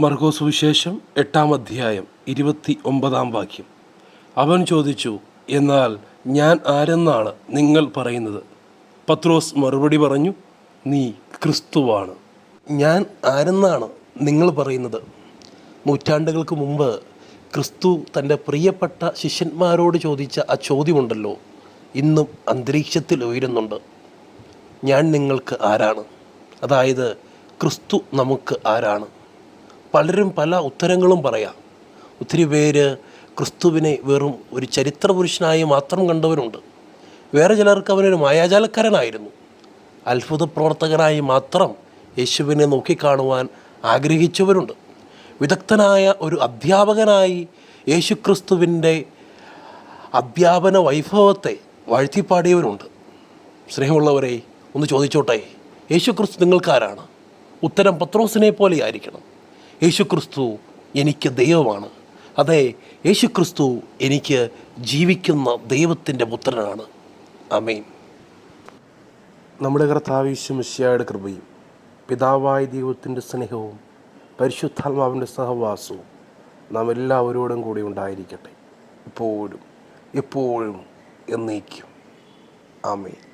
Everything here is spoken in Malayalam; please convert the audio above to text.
മർക്കോസ് സുവിശേഷം എട്ടാം അധ്യായം ഇരുപത്തി ഒമ്പതാം വാക്യം. അവൻ ചോദിച്ചു എന്നാൽ ഞാൻ ആരെന്നാണ് നിങ്ങൾ പറയുന്നത്? പത്രോസ് മറുപടി പറഞ്ഞു നീ ക്രിസ്തുവാണ്. ഞാൻ ആരെന്നാണ് നിങ്ങൾ പറയുന്നത്? നൂറ്റാണ്ടുകൾക്ക് മുമ്പ് ക്രിസ്തു തന്റെ പ്രിയപ്പെട്ട ശിഷ്യന്മാരോട് ചോദിച്ച ആ ചോദ്യമുണ്ടല്ലോ ഇന്നും അന്തരീക്ഷത്തിൽ ഉയരുന്നുണ്ട്. ഞാൻ നിങ്ങൾക്ക് ആരാണ്? അതായത് ക്രിസ്തു നമുക്ക് ആരാണ്? പലരും പല ഉത്തരങ്ങളും പറയാം. ഒത്തിരി പേര് ക്രിസ്തുവിനെ വെറും ഒരു ചരിത്ര പുരുഷനായി മാത്രം കണ്ടവരുണ്ട്. വേറെ ചിലർക്ക് അവനൊരു മായാജാലക്കാരനായിരുന്നു. അത്ഭുത പ്രവർത്തകനായി മാത്രം യേശുവിനെ നോക്കിക്കാണുവാൻ ആഗ്രഹിച്ചവരുണ്ട്. വിദഗ്ധനായ ഒരു അധ്യാപകനായി യേശുക്രിസ്തുവിന്റെ അധ്യാപന വൈഭവത്തെ വാഴ്ത്തിപ്പാടിയവരുണ്ട്. സ്നേഹമുള്ളവരെ ഒന്ന് ചോദിച്ചോട്ടെ? യേശുക്രിസ്തു നിങ്ങൾക്കാരാണ്? ഉത്തരം പത്രോസിനെ പോലെ ആയിരിക്കണം യേശുക്രിസ്തു എനിക്ക് ദൈവമാണ്. അതെ യേശുക്രിസ്തു എനിക്ക് ജീവിക്കുന്ന ദൈവത്തിന്റെ പുത്രനാണ്. അമേൻ നമ്മുടെ കർത്താവിശ്വമിശ്യായുടെ കൃപയും പിതാവായ ദൈവത്തിന്റെ സ്നേഹവും പരിശുദ്ധാത്മാവിന്റെ സഹവാസവും നാം എല്ലാവരോടും കൂടി ഉണ്ടായിരിക്കട്ടെ. ഇപ്പോഴും എപ്പോഴും എന്നേക്കും. ആമേൻ.